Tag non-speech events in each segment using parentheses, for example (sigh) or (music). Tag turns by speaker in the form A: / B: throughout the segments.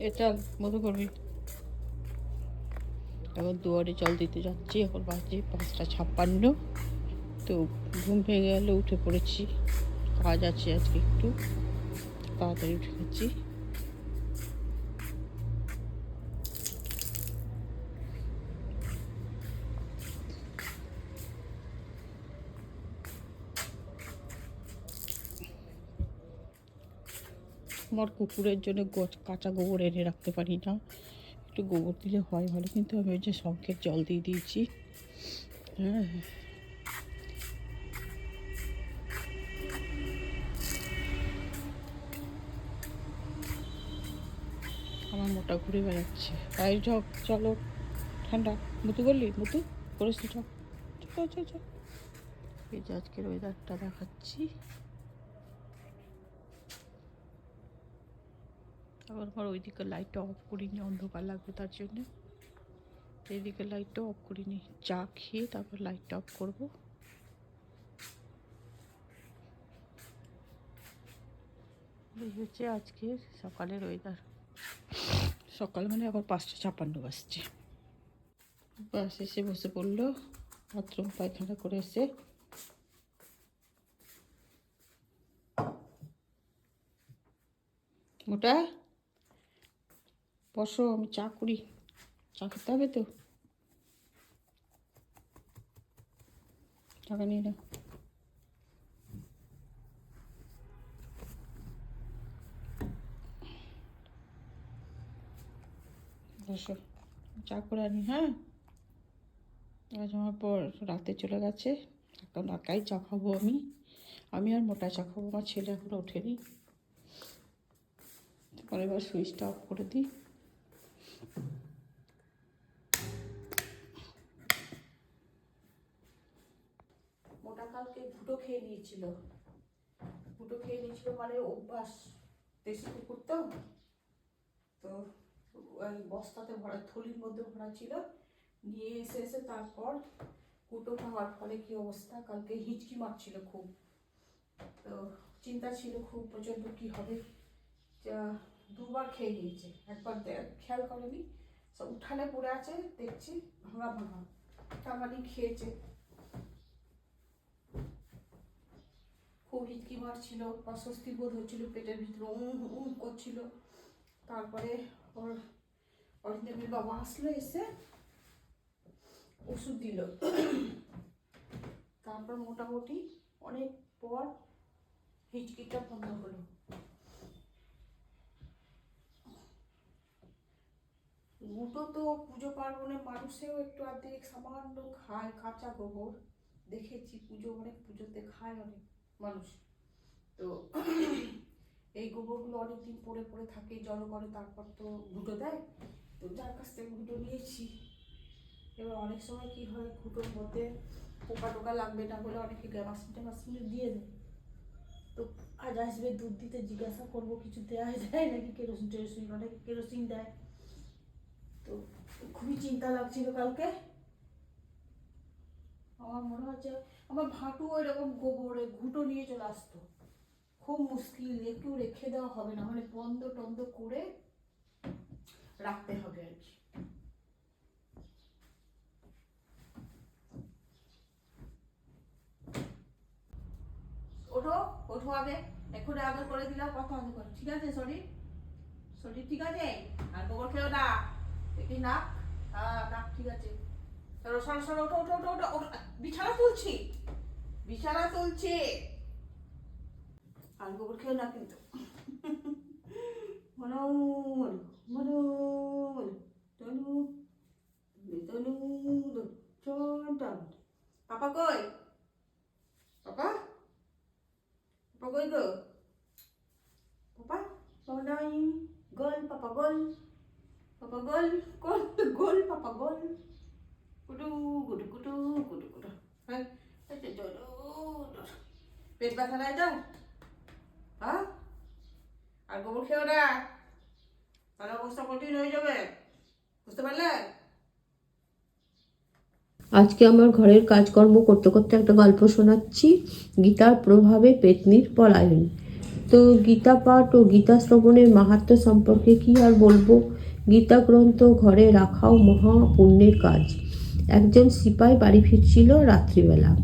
A: এটা মতো করবি। এখন দুয়ারে জল দিতে যাচ্ছি, এখন বাজে পাঁচটা ছাপ্পান্ন। তো ঘুম ভেঙে গেলে উঠে পড়েছি, কাজ আছে আজকে একটু, তাড়াতাড়ি উঠে গেছি আমার কুকুরের জন্য কাঁচা গোবর এনে রাখতে পারি না। একটু গোবর দিলে হয় ভালো, কিন্তু আমি ওই যে শঙ্খের জল দিয়ে দিয়েছি। হ্যাঁ। আমার মোটা ঘুরে বেড়াচ্ছে। বাইরে যাও চলো, ঠান্ডা। মুতু করলি মুতু তো চল চল চল চল। এই যে আজকের ওয়েদারটা দেখাচ্ছি। আমার ওইদিকে লাইটটা অফ করিনি, অন্ধকার লাগবে তার জন্য। এইদিকে লাইটটা অফ করিনি, চা খেয়ে তারপর লাইটটা অফ করব। এই হচ্ছে আজকে সকালের ওয়েদার সকাল মানে আবার পাঁচটা ছাপান্ন বাজছে। বাস এসে বসে পড়ল, বাথরুম পায়খানা করে এসে। মোটা? বসো, আমি চা করি। চা খেতে হবে তো? টাকা নিয়ে চা করে আনি হ্যাঁ? আজ আমার পর রাতে চলে গেছে। এখন একাই চা খাব আমি। আমি আর মোটা চা খাব, আমার ছেলে এখনও ওঠেনি। তারপর এবার সুইচটা অফ করে দিই। মোটা কালকে ঘুটো খেয়ে নিয়েছিল। ঘুটো খেয়ে নিয়েছিল মানে অভ্যাস, দেশি কুকুর তো। তো ওই বস্তাতে ভরা, থলির মধ্যে ভরা ছিল। নিয়ে এসে এসে তারপর কুটো খাওয়ার ফলে কি অবস্থা? কালকে হিচকি মারছিল খুব। তো চিন্তা ছিল খুব প্রচণ্ড কি হবে। যা দুবার খেয়ে নিয়েছে। একবার খেয়াল করেনি। সব উঠানে পড়ে আছে, দেখছি ভাঙা ভাঙা। তার মানে খেয়েছে। খুব হিচকি মারছিল, অস্বস্তি বোধ হচ্ছিল, পেটের ভিতরে উম উম করছিল। তারপরে ওর অরিন্দমের বাবা আসলো এসে, ওষুধ দিল। তারপর মোটামুটি অনেক পর হিচকিটা বন্ধ হলো। গুটো তো পুজো পার্বণে মানুষেও একটু আর্ধেক সামান্য খায়, কাঁচা গোবর। দেখেছি পুজো অনেক, পুজোতে খায় অনেক মানুষ। তো (coughs) এই গোবরগুলো অনেকদিন পরে পরে থাকে, জড়ো করে, তারপর তো ঘুটো দেয়। তো যার কাছ থেকে ঘুটো নিয়েছি। এবার অনেক সময় কি হয়, ঘুটোর মধ্যে পোকা টোকা লাগবে না বলে অনেকে গ্যামাসিন ট্যামাসিন দিয়ে দেয়। তো আজ আসবে দুধ দিতে, জিজ্ঞাসা করব, কিছু দেওয়া যায় নাকি কেরোসিন, টেরোসিন, অনেকে কেরোসিন দেয়। তো খুবই চিন্তা লাগছিল কালকে। আমার মনে হচ্ছে আমার ভাটু ওই রকম গোবরে ঘুটো নিয়ে চলে আসতো। খুব মুশকিল, একটু রেখে দেওয়া হবে, না মানে বন্ধ টন্ধ করে রাখতে হবে আর কি। ওঠো ওঠো আগে। এখন আগে করে দিলাম, কথা ঠিক আছে শরীর শরীর ঠিক আছে? আর গোবর খেও না। দেখি না হ্যাঁ না ঠিক আছে। সরো সরো সরো ওঠো ওঠো ওঠো ওঠো। বিছানা তুলছি। বিছানা তুলছি। আর গোবর খেও না কিন্তু। মনো মনো মনো তনু তনু চন টন। পাপা কই? পাপা? পাপা কই গো? পাপা? পাপা নাই। গোল, পাপা গোল। গোল পাপা গোল কুটু কুটু কুটু কুটু কুটু হ্যাঁ এই যে চলো পেট ব্যথা নাই তো হ্যাঁ আর গোবর খেও না তাহলে অবস্থা কঠিন হয়ে যাবে বুঝতে পারলে
B: আজকে আমার ঘরের কাজকর্ম করতে করতে একটা গল্প শোনাচ্ছি, গীতার প্রভাবে পেতনির পলায়ন। তো গীতা পাঠ ও গীতা শ্রবণের মাহাত্ম সম্পর্কে কি আর বলব? গীতা গ্রন্থ ঘরে রাখাও মহা পুণ্যের কাজ। একজন সিপাই বাড়ি ফিরছিল রাত্রিবেলা।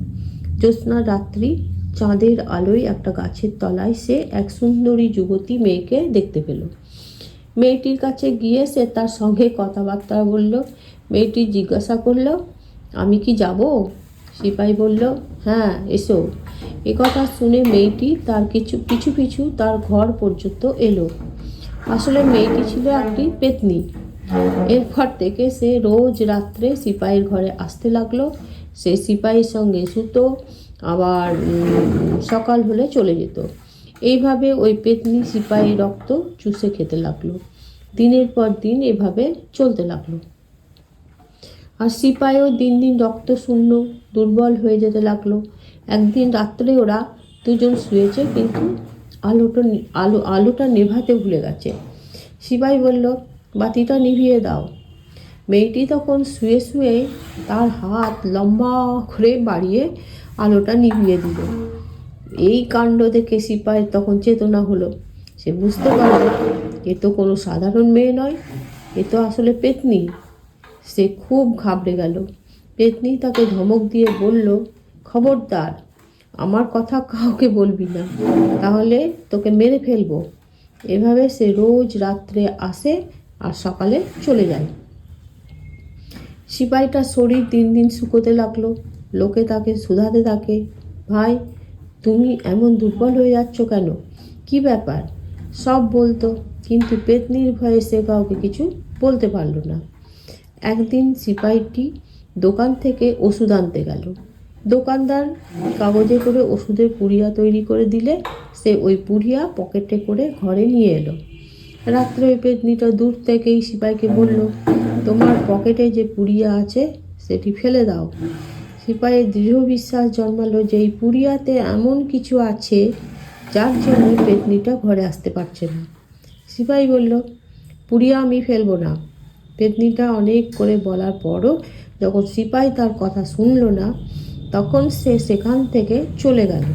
B: জ্যোৎস্না রাত্রি, চাঁদের আলোয় একটা গাছের তলায় সে এক সুন্দরী যুবতী মেয়েকে দেখতে পেল। মেয়েটির কাছে গিয়ে সে তার সঙ্গে কথাবার্তা বলল। মেয়েটি জিজ্ঞাসা করল, আমি কি যাব? সিপাই বলল হ্যাঁ এসো। এ কথা শুনে মেয়েটি তার কিছু, পিছু পিছু তার ঘর পর্যন্ত এলো। আসলে মেয়েটি ছিল একটি পেতনি। এরপর থেকে সে রোজ রাত্রে সিপাহীর ঘরে আসতে লাগল। সে সিপাহীর সঙ্গে শুতো, আবার সকাল হলে চলে যেত। এইভাবে ওই পেতনি সিপাহী রক্ত চুষে খেতে লাগল। দিনের পর দিন এভাবে চলতে লাগল। আর সিপাইও দিন দিন রক্ত শূন্য, দুর্বল হয়ে যেতে লাগল। একদিন রাত্রে ওরা দুজন শুয়েছে, কিন্তু আলোটা আলো, আলোটা নেভাতে ভুলে গেছে। সিপাই বলল, বাতিটা নিভিয়ে দাও। মেয়েটি তখন শুয়ে শুয়ে তার হাত লম্বা করে বাড়িয়ে আলোটা নিভিয়ে দিল। এই কাণ্ড দেখে সিপাই তখন চেতনা হলো। সে বুঝতে পারল, এ তো কোনো সাধারণ মেয়ে নয়, এ তো আসলে পেতনি। সে খুব ঘাবড়ে গেল। পেতনি তাকে ধমক দিয়ে বলল, খবরদার আমার কথা কাউকে বলবি না। তাহলে তোকে মেরে ফেলব। এভাবে সে রোজ রাত্রে আসে আর সকালে চলে যায়। সিপাহীটার শরীর দিন দিন শুকোতে লাগল। লোকে তাকে শুধাতে থাকে। ভাই, তুমি এমন দুর্বল হয়ে যাচ্ছ কেন? কি ব্যাপার? সব বলতো, কিন্তু পেতনির ভয়ে সে কাউকে কিছু বলতে পারল না। একদিন সিপাহীটি দোকান থেকে ওষুধ আনতে গেল। দোকানদার কাগজে করে ওষুধের পুড়িয়া তৈরি করে দিলে, সে ওই পুড়িয়া পকেটে করে ঘরে নিয়ে এলো। রাত্রে ওই পেতনিটা দূর থেকেই সিপাইকে বলল, তোমার পকেটে যে পুড়িয়া আছে, সেটি ফেলে দাও। সিপাহীর দৃঢ় বিশ্বাস জন্মালো যে এই পুড়িয়াতে এমন কিছু আছে, যার জন্য পেতনিটা ঘরে আসতে পারছে না। সিপাহী বলল, পুড়িয়া আমি ফেলব না। পেতনিটা অনেক করে বলার পরও যখন সিপাহী তার কথা শুনলো না তখন সে সেখান থেকে চলে গেল।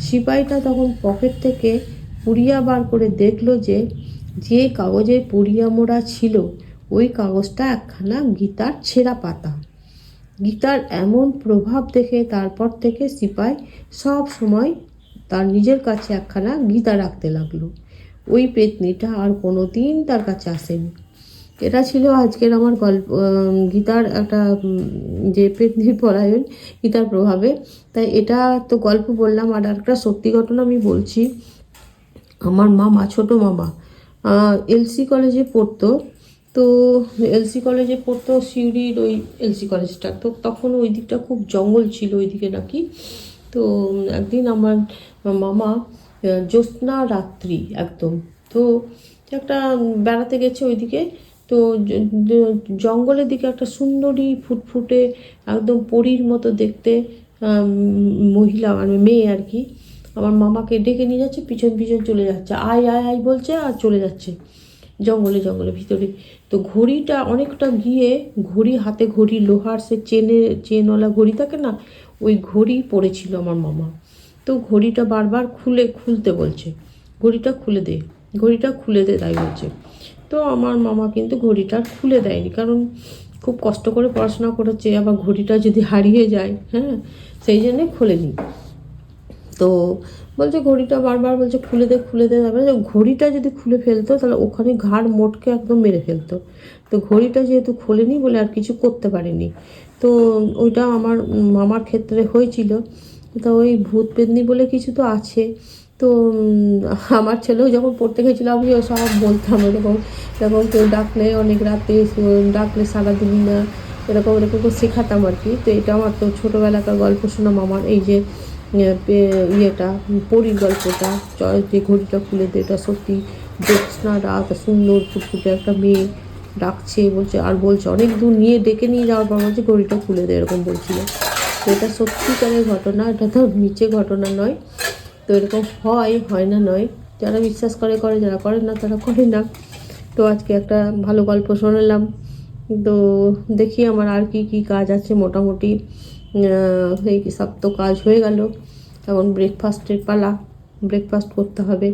B: সিপাহীটা তখন পকেট থেকে পুড়িয়া বার করে দেখল যে যে কাগজে পুড়িয়া মোড়া ছিল, ওই কাগজটা একখানা গীতার ছেঁড়া পাতা। গীতার এমন প্রভাব দেখে তারপর থেকে সিপাই সব সময় তার নিজের কাছে একখানা গীতা রাখতে লাগল। ওই পেতনিটা আর কোনো দিন তার কাছে আসেনি। এটা ছিল আজকের আমার গল্প গীতার একটা যে পেতনির পরায়ণ, গীতার প্রভাবে। তাই এটা তো গল্প বললাম, আর একটা সত্যি ঘটনা আমি বলছি। আমার মামা, ছোট মামা এলসি কলেজে পড়তো। তো এলসি কলেজে পড়তো, সিউড়ির ওই এলসি কলেজটা তো তখন ওই দিকটা খুব জঙ্গল ছিল, ওই দিকে নাকি। তো একদিন আমার মামা জ্যোৎস্না রাত্রি একদম। তো একটা বেড়াতে গেছে ওইদিকে। তো জঙ্গলের দিকে একটা সুন্দরী ফুটফুটে একদম পরীর মতো দেখতে মহিলা মানে মেয়ে আর কি। আমার মামাকে ডেকে নিয়ে যাচ্ছে, পিছন পিছন চলে যাচ্ছে। আয় আয় আয় বলছে আর চলে যাচ্ছে। জঙ্গলে জঙ্গলে ভিতরে। তো ঘড়িটা অনেকটা গিয়ে ঘড়ি হাতে ঘড়ি, লোহার সে চেনে, চেনওয়ালা ঘড়ি থাকে না, ওই ঘড়ি পড়েছিল আমার মামা। তো ঘড়িটা বারবার খুলে, খুলতে বলছে। ঘড়িটা খুলে দে, ঘড়িটা খুলে দে তাই বলছে। তো আমার মামা কিন্তু ঘড়িটা খুলে দেয়নি। কারণ খুব কষ্ট করে পড়াশোনা করেছে, আবার ঘড়িটা যদি হারিয়ে যায় হ্যাঁ সেই জন্যে খোলেনি তো বলছে ঘড়িটা বারবার বলছে খুলে দে খুলে দে, তারপরে ঘড়িটা যদি খুলে ফেলতো, তাহলে ওখানে ঘাড় মোটকে একদম মেরে ফেলতো। তো ঘড়িটা যেহেতু খোলেনি বলে আর কিছু করতে পারেনি। তো ওইটা আমার, মামার ক্ষেত্রে হয়েছিল। তো ওই ভূত পেদনি বলে কিছু তো আছে। তো আমার ছেলেও যখন পড়তে গেছিল আমি সব বলতাম এরকম এরকম কেউ ডাকলে অনেক রাতে ডাকলে সারাদিন না এরকম এরকম করে শেখাতাম আর কি। তো এটা আমার তো ছোটোবেলাকার গল্প শোনাম আমার এই যে ইয়ে, ইয়েটা পরীর গল্পটা যে ঘড়িটা খুলে দে এটা সত্যি জ্যোৎস্না রাত সুন্দর ফুটফুটে একটা মেয়ে ডাকছে বলছে আর বলছে অনেক দূর নিয়ে ডেকে নিয়ে যাওয়ার পর বলছে ঘড়িটা খুলে দেয় এরকম বলছিল। তো এটা সত্যিকারের ঘটনা এটা তো নিচে ঘটনা নয়। তো এরকম হয় হয় না নয়। যারা বিশ্বাস করে করে, যারা করে না, তারা করে না। তো আজকে একটা ভালো গল্প শোনালাম। তো দেখি আমার আর কি কি কাজ আছে। মোটামুটি এই সব তো কাজ হয়ে গেল। এখন ব্রেকফাস্টের পালা। ব্রেকফাস্ট করতে হবে।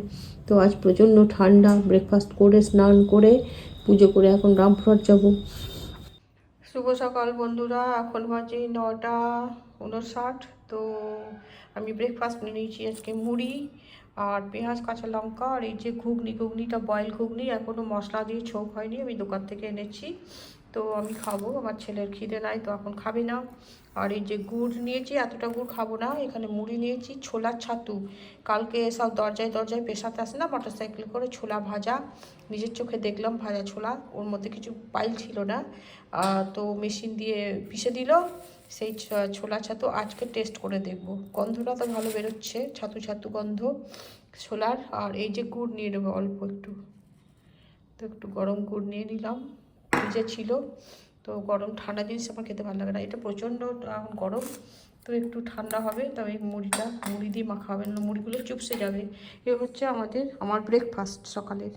B: তো আজ প্রচণ্ড ঠান্ডা। ব্রেকফাস্ট করে, স্নান করে, পুজো করে এখন রামপুরহাট যাব। শুভ সকাল বন্ধুরা। এখন বাজে নটা উনষাট তো আমি ব্রেকফাস্ট নিয়ে নিয়েছি আজকে মুড়ি আর পেঁয়াজ, কাঁচা লঙ্কা আর এই যে ঘুগনি, ঘুগনিটা বয়েল ঘুগনি এখনও মশলা দিয়ে ছোক হয়নি, আমি দোকান থেকে এনেছি। তো আমি খাব, আমার ছেলের খিদে নাই, তো এখন খাবে না। আর এই যে গুড় নিয়েছি, এতটা গুড় খাব না, এখানে মুড়ি নিয়েছি, ছোলার ছাতু। কালকে সব দরজায় দরজায় পেশাতে আসে না মোটর সাইকেল করে ছোলা ভাজা। নিজের চোখে দেখলাম ভাজা ছোলা, ওর মধ্যে কিছু পাইল ছিল না। তো মেশিন দিয়ে পিষে দিল সেই ছোলা ছাতু আজকে টেস্ট করে দেখব। গন্ধটা তো ভালো বেরোচ্ছে, ছাতু ছাতু গন্ধ ছোলার। আর এই যে গুড় নিয়ে নেব অল্প একটু। তো একটু গরম গুড় নিয়ে নিলাম। ফ্রিজে ছিল, তো গরম ঠান্ডা জিনিস আমার খেতে ভালো লাগে না। এটা প্রচণ্ড এখন গরম, তো একটু ঠান্ডা হবে। তবে মুড়িটা, মুড়ি দিয়ে মাখা হবে না, মুড়িগুলো চুপসে যাবে। এ হচ্ছে আমাদের, আমার ব্রেকফাস্ট সকালের।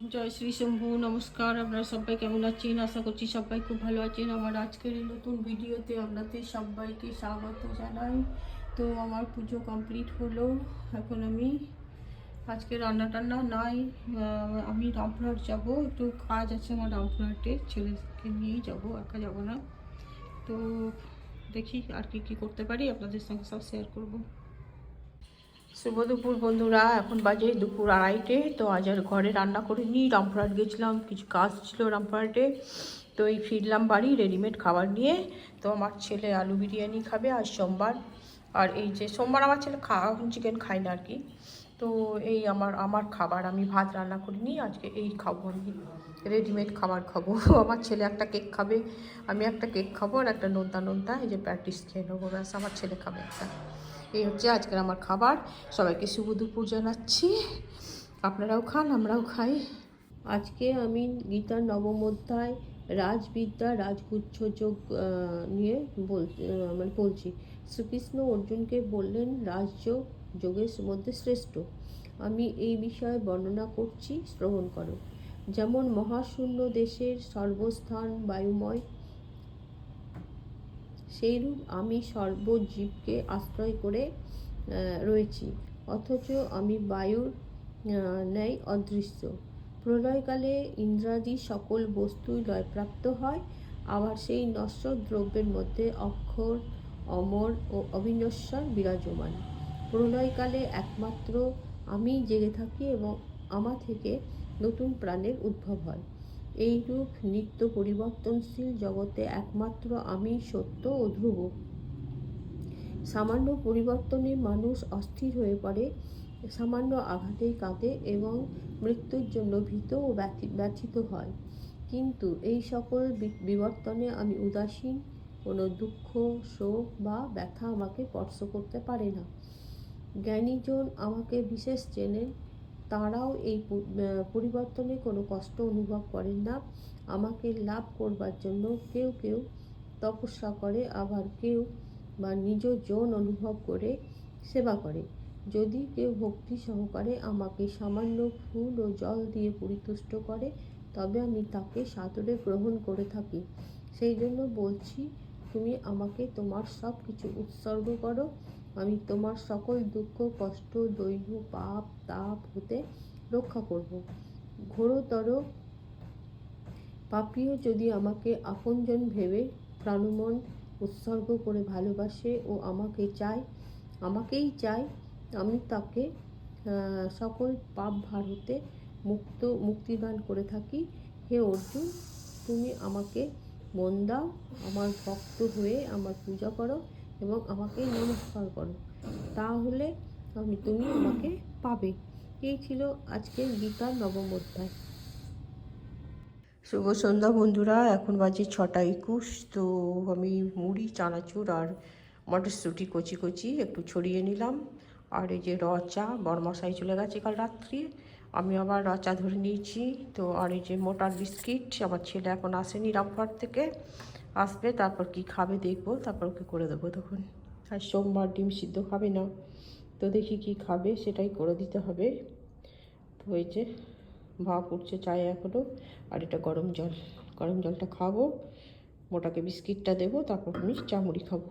B: জয় শ্রী শম্ভু, নমস্কার। আপনারা সবাই কেমন আছেন? আশা করছি সবাই খুব ভালো আছেন। আমার আজকের এই নতুন ভিডিওতে আপনাদের সবাইকে স্বাগত জানাই। তো আমার পুজো কমপ্লিট হলো। এখন আমি আজকে রান্না টান্না নাই। আমি রামপুরহাট যাব। একটু কাজ আছে আমার রামপুরহাটে। ছেলেকে নিয়েই যাব, একা যাব না। তো দেখি আর কি কি করতে পারি। আপনাদের সঙ্গে সব শেয়ার করব। শুভ দুপুর বন্ধুরা, এখন বাজে দুপুর আড়াইটে, তো আজ আর ঘরে রান্না করিনি। রামপুরহাট গেছিলাম, কিছু কাজ ছিল রামপুরহাটে, তো এই ফিরলাম বাড়ি রেডিমেড খাবার নিয়ে। তো আমার ছেলে আলু বিরিয়ানি খাবে আজ সোমবার। আর এই যে সোমবার আমার ছেলে খা চিকেন খায় না আর কি। তো এই আমার আমার খাবার, আমি ভাত রান্না করিনি, আজকে এই খাব আমি। রেডিমেড খাবার খাব। (laughs) আমার ছেলে একটা কেক খাবে, আমি একটা কেক খাব আর একটা নোনতা নোনতা এই যে প্র্যাকটিস খেয়ে নেব, ব্যাস, আমার ছেলে খাবে একটা। এই হচ্ছে আজকের আমার খাবার। সবাইকে শুভ দুপুর জানাচ্ছি। আপনারাও খান, আমরাও খাই। আজকে আমি গীতার নবম অধ্যায়, রাজবিদ্যা, রাজগুচ্ছ যোগ নিয়ে বল মানে বলছি। শ্রীকৃষ্ণ অর্জুনকে বললেন, রাজযোগ যোগের মধ্যে শ্রেষ্ঠ। আমি এই বিষয়ে বর্ণনা করছি, শ্রবণ করো। যেমন মহাশূন্য দেশের সর্বস্থান বায়ুময় সেইরূপ আমি সর্বজীবকে আশ্রয় করে রয়েছি। অথচ আমি বায়ুর ন্যায় অদৃশ্য। প্রলয়কালে ইন্দ্রাদি সকল বস্তুই লয়প্রাপ্ত হয়, আবার সেই নশ্বর দ্রব্যের মধ্যে অক্ষর, অমর ও অবিনশ্বর বিরাজমান। প্রলয়কালে একমাত্র আমি জেগে থাকি এবং আমা থেকে নতুন প্রাণের উদ্ভব হয়। এইরূপ নিত্য পরিবর্তনশীল জগতে একমাত্র আমি সত্য ও ধ্রুব। সামান্য পরিবর্তনে মানুষ অস্থির হয়ে পড়ে, সামান্য আঘাতেই কাঁদে এবং মৃত্যুর জন্য ভীত ও ব্যথি- ব্যথিত হয়। কিন্তু এই সকল বিবর্তনে আমি উদাসীন, কোনো দুঃখ, শোক বা ব্যথা আমাকে স্পর্শ করতে পারে না। জ্ঞানীজন আমাকে বিশেষ চেনেন তারাও এই পরিবর্তনে কোনো কষ্ট অনুভব করেন না। আমাকে লাভ করবার জন্য কেউ কেউ তপস্যা করে, আবার কেউ বা নিজ জন অনুভব করে সেবা করে। যদি কেউ ভক্তি সহকারে আমাকে সামান্য ফুল ও জল দিয়ে পরিতুষ্ট করে, তবে আমি তাকে সাদরে গ্রহণ করে থাকি। সেই জন্য বলছি, তুমি আমাকে তোমার সব কিছু উৎসর্গ করো। আমি তোমার সকল দুঃখ, কষ্ট দৈন্য পাপ, তাপ হতে রক্ষা করব। ঘোরতর পাপিও যদি আমাকে আপনজন ভেবে প্রাণমন উৎসর্গ করে ভালোবাসে ও আমাকে চায়, আমাকেই চায়, আমি তাকে সকল পাপ ভার হতে মুক্ত মুক্তিদান করে থাকি। হে অর্জুন, তুমি আমাকে মন দাও, আমার ভক্ত হয়ে আমার পূজা করো। এবং আমাকে নমস্কার করো। তাহলে আমি, তুমি আমাকে পাবে। এই ছিল আজকের গীতার নবম অধ্যায়। শুভ সন্ধ্যা বন্ধুরা, এখন বাজে ছটা একুশ, তো আমি মুড়ি, চানাচুর আর মটরশুঁটি কচি কচি একটু ছড়িয়ে নিলাম। আর এই যে র চা, বরমশাই চলে গেছে কাল রাত্রি। আমি আবার র চা ধরে নিয়েছি। তো আর এই যে মোটার বিস্কিট, আমার ছেলে এখন আসেনি রামপুরহাট থেকে। আসবে, তারপর কি খাবে দেখব, তারপর ওকে করে দেবো তখন। আর সোমবার ডিম সিদ্ধ খাবে না, তো দেখি কি খাবে, সেটাই করে দিতে হবে। তো এই যে ভাপ উঠছে চায়ে এখনও আর এটা গরম জল। গরম জলটা খাব, মোটাকে বিস্কিটটা দেবো, তারপর আমি চা মুড়ি খাব।